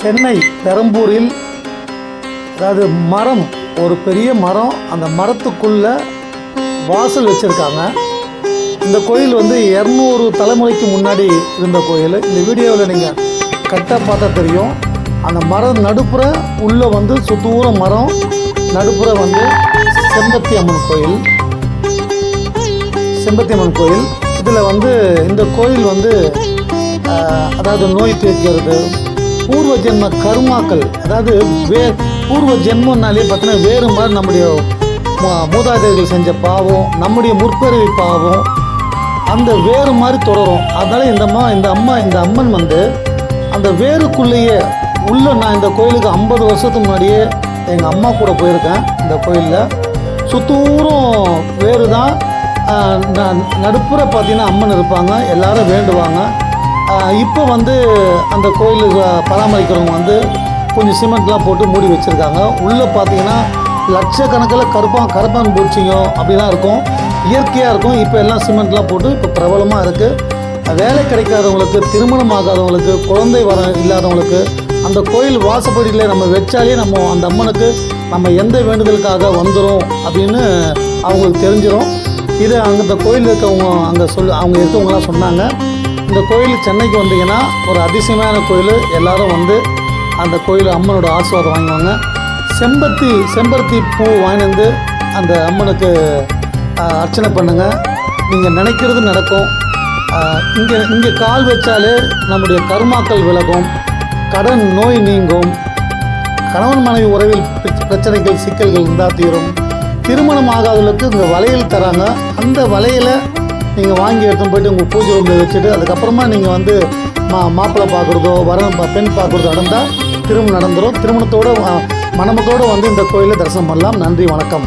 சென்னை பெரம்பூரில் அதாவது மரம் ஒரு பெரிய மரம் அந்த மரத்துக்குள்ள வாசல் வச்சுருக்காங்க. இந்த கோயில் வந்து இரநூறு தலைமுறைக்கு முன்னாடி இருந்த கோயில். இந்த வீடியோவில் நீங்கள் கரெக்டாக பார்த்தா தெரியும். அந்த மரம் நடுப்புற உள்ளே வந்து சுத்தூர மரம் நடுப்புற வந்து செம்பத்தி அம்மன் கோயில். செம்பத்தி அம்மன் கோயில். இதில் வந்து இந்த கோயில் வந்து அதாவது நோய் தீர்க்கிறது. பூர்வ ஜென்ம கருமாக்கள் அதாவது வே பூர்வ ஜென்மம்னாலே பார்த்தீங்கன்னா வேறு மாதிரி நம்முடைய மூதாதையர்கள் செஞ்ச பாவம் நம்முடைய முற்பிறவி பாவம் அந்த வேறு மாதிரி தொடரும். அதனால் இந்த அம்மா இந்த அம்மா இந்த அம்மன் வந்து அந்த வேருக்குள்ளேயே உள்ள நான் இந்த கோயிலுக்கு ஐம்பது வருஷத்துக்கு முன்னாடியே எங்கள் அம்மா கூட போயிருக்கேன் இந்த கோயிலில். சுத்தூரம் வேறு தான் ந- நடுப்புற பார்த்தீங்கன்னா அம்மன் இருப்பாங்க எல்லாரும் வேண்டுவாங்க. இப்போ வந்து அந்த கோயில் பராமரிக்கிறவங்க வந்து கொஞ்சம் சிமெண்ட்லாம் போட்டு மூடி வச்சுருக்காங்க. உள்ளே பார்த்தீங்கன்னா லட்சக்கணக்கில் கருப்பான் கருப்பான் பூச்சிங்க அப்படிலாம் இருக்கும். இயற்கையாக இருக்கும். இப்போ எல்லாம் சிமெண்ட்லாம் போட்டு இப்போ பிரபலமாக இருக்குது வேலை கிடைக்காதவங்களுக்கு திருமணம் ஆகாதவங்களுக்கு குழந்தை வர இல்லாதவங்களுக்கு அந்த கோயில் வாசப்படியில் நம்ம வச்சாலே நம்ம அந்த அம்மனுக்கு நம்ம எந்த வேண்டுதலுக்காக வந்துடும் அப்படின்னு அவங்களுக்கு தெரிஞ்சிடும் இது அங்கே கோயில் இருக்கவங்க அங்கே சொல் அவங்க இருக்கவங்களாம் சொன்னாங்க. இந்த கோயில் சென்னைக்கு வந்தீங்கன்னா ஒரு அதிசயமான கோயில். எல்லாரும் வந்து அந்த கோயில் அம்மனோட ஆசீர்வாதம் வாங்குவாங்க. செம்பருத்தி செம்பருத்தி பூ வாங்கிட்டு வந்து அந்த அம்மனுக்கு அர்ச்சனை பண்ணுங்க. நீங்கள் நினைக்கிறது நடக்கும். இங்கே இங்கே கால் வச்சாலே நம்முடைய கர்மாக்கள் விலகும். கடன் நோய் நீங்கும். கணவன் மனைவி உறவில் பிரச்சனைகள் சிக்கல்கள் இருந்தால் தீரும். திருமணம் ஆகாதவர்களுக்கு இந்த வளையல் தராங்க. அந்த வலையில் நீங்கள் வாங்கி எடுத்துன்னு போயிட்டு உங்கள் பூஜை ரூமில் வச்சுட்டு அதுக்கப்புறமா நீங்கள் வந்து மா மாப்பிள்ளை பார்க்குறதோ வர பெண் பார்க்குறதோ நடந்தால் திருமணம் நடந்துடும் திருமணத்தோடு மணமத்தோடு வந்து இந்த கோயிலை தரிசனம் பண்ணலாம். நன்றி வணக்கம்.